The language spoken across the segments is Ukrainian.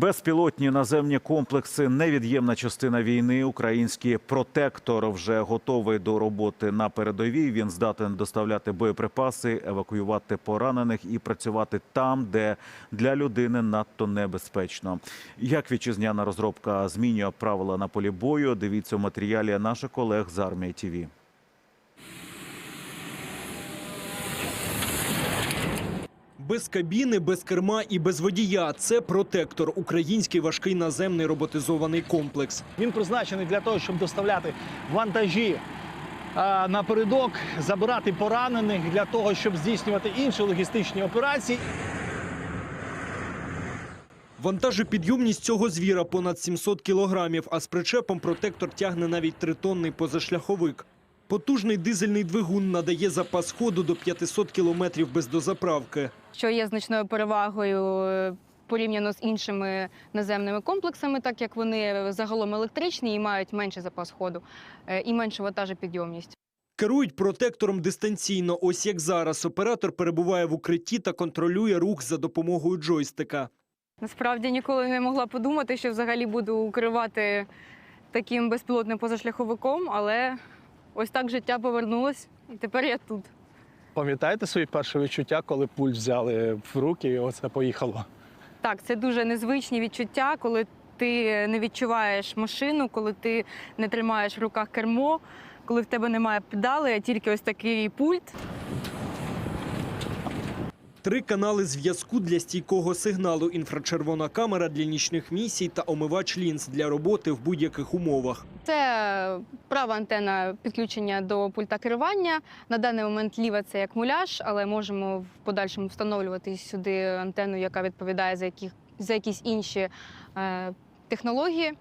Безпілотні наземні комплекси невід'ємна частина війни. Український протектор вже готовий до роботи на передовій. Він здатен доставляти боєприпаси, евакуювати поранених і працювати там, де для людини надто небезпечно. Як вітчизняна розробка змінює правила на полі бою? Дивіться у матеріалі наших колег з армії ТІВІ. Без кабіни, без керма і без водія. Це протектор, український важкий наземний роботизований комплекс. Він призначений для того, щоб доставляти вантажі напередок, забирати поранених для того, щоб здійснювати інші логістичні операції. Вантажопідйомність цього звіра понад 700 кілограмів, а з причепом протектор тягне навіть тритонний позашляховик. Потужний дизельний двигун надає запас ходу до 500 кілометрів без дозаправки. що є значною перевагою е, порівняно з іншими наземними комплексами, так як вони загалом електричні і мають менший запас ходу е, і меншу вантажопідйомність. Керують протектором дистанційно. Ось як зараз. Оператор перебуває в укритті та контролює рух за допомогою джойстика. Насправді ніколи не могла подумати, що взагалі буду керувати таким безпілотним позашляховиком, але ось так життя повернулось, і тепер я тут. Пам'ятаєте свої перші відчуття, коли пульт взяли в руки і оце поїхало? Так, це дуже незвичні відчуття, коли ти не відчуваєш машину, коли ти не тримаєш в руках кермо, коли в тебе немає педали, а тільки ось такий пульт. Три канали зв'язку для стійкого сигналу, інфрачервона камера для нічних місій та омивач лінз для роботи в будь-яких умовах. Це права антена підключення до пульта керування. На даний момент ліва це як муляж, але можемо в подальшому встановлювати сюди антенну, яка відповідає за, яких, за якісь інші е, технології.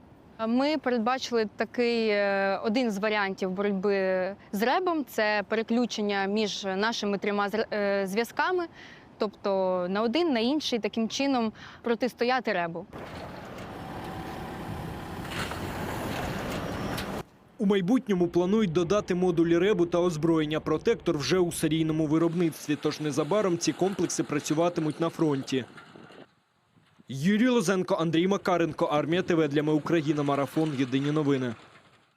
Ми передбачили такий е, один з варіантів боротьби з ребом це переключення між нашими трьома е, зв'язками, тобто на один, на інший, таким чином протистояти ребу. У майбутньому планують додати модулі ребу та озброєння. Протектор вже у серійному виробництві, тож незабаром ці комплекси працюватимуть на фронті. Юрій Лозенко, Андрій Макаренко, Армія ТВ для Ми Україна. Марафон. Єдині новини.